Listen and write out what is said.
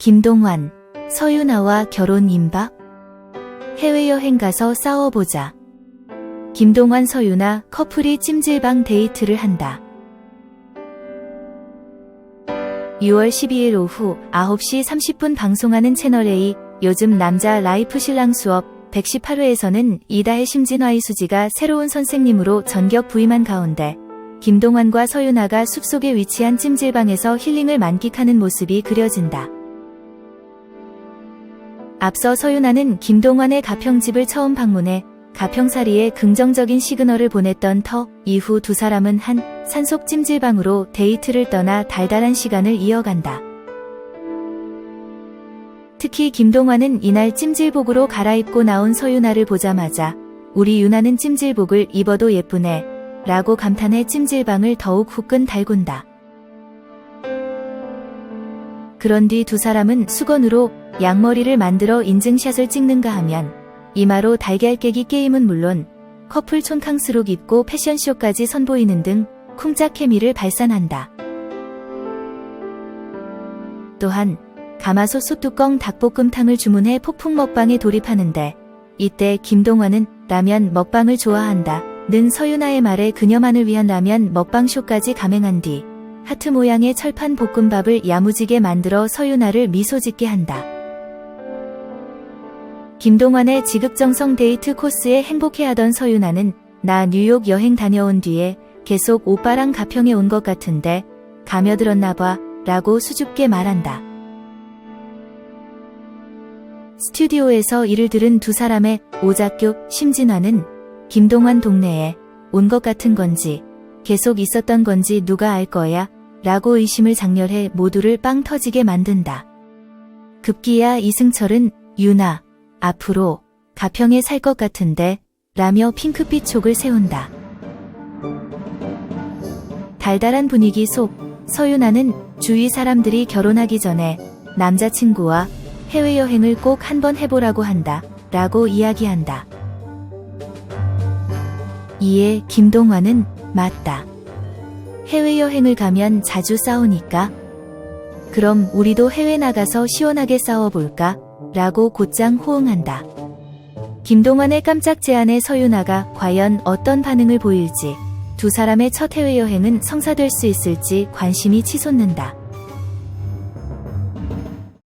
김동완, 서유나와 결혼 임박? 해외여행 가서 싸워보자. 김동완 서유나 커플이 찜질방 데이트를 한다. 6월 12일 오후 9시 30분 방송하는 채널A 요즘 남자 라이프 신랑 수업 118회에서는 이다혜 심진화 이수지가 새로운 선생님으로 전격 부임한 가운데 김동완과 서유나가 숲속에 위치한 찜질방에서 힐링을 만끽하는 모습이 그려진다. 앞서 서유나는 김동완의 가평집을 처음 방문해 가평사리에 긍정적인 시그널을 보냈던 터 이후 두 사람은 한 산속 찜질방으로 데이트를 떠나 달달한 시간을 이어간다. 특히 김동완은 이날 찜질복으로 갈아입고 나온 서유나를 보자마자 우리 유나는 찜질복을 입어도 예쁘네 라고 감탄해 찜질방을 더욱 후끈 달군다. 그런 뒤 두 사람은 수건으로 양머리를 만들어 인증샷을 찍는가 하면 이마로 달걀 깨기 게임은 물론 커플 촌캉스룩 입고 패션쇼까지 선보이는 등 쿵짝 케미를 발산한다. 또한 가마솥 솥뚜껑 닭볶음탕을 주문해 폭풍 먹방에 돌입하는데 이때 김동완은 라면 먹방을 좋아한다. 는 서유나의 말에 그녀만을 위한 라면 먹방쇼까지 감행한 뒤 하트 모양의 철판 볶음밥을 야무지게 만들어 서유나를 미소 짓게 한다. 김동완의 지극정성 데이트 코스에 행복해하던 서유나는 나 뉴욕 여행 다녀온 뒤에 계속 오빠랑 가평에 온 것 같은데 가며들었나 봐 라고 수줍게 말한다. 스튜디오에서 이를 들은 두 사람의 오작교 심진화는 김동완 동네에 온 것 같은 건지 계속 있었던 건지 누가 알 거야 라고 의심을 장렬해 모두를 빵 터지게 만든다. 급기야 이승철은 유나 앞으로 가평에 살 것 같은데 라며 핑크빛 촉을 세운다. 달달한 분위기 속 서윤아는 주위 사람들이 결혼하기 전에 남자친구와 해외여행을 꼭 한번 해보라고 한다. 라고 이야기한다. 이에 김동완은 맞다. 해외여행을 가면 자주 싸우니까? 그럼 우리도 해외 나가서 시원하게 싸워볼까? 라고 곧장 호응한다. 김동완의 깜짝 제안에 서윤아가 과연 어떤 반응을 보일지, 두 사람의 첫 해외여행은 성사될 수 있을지 관심이 치솟는다.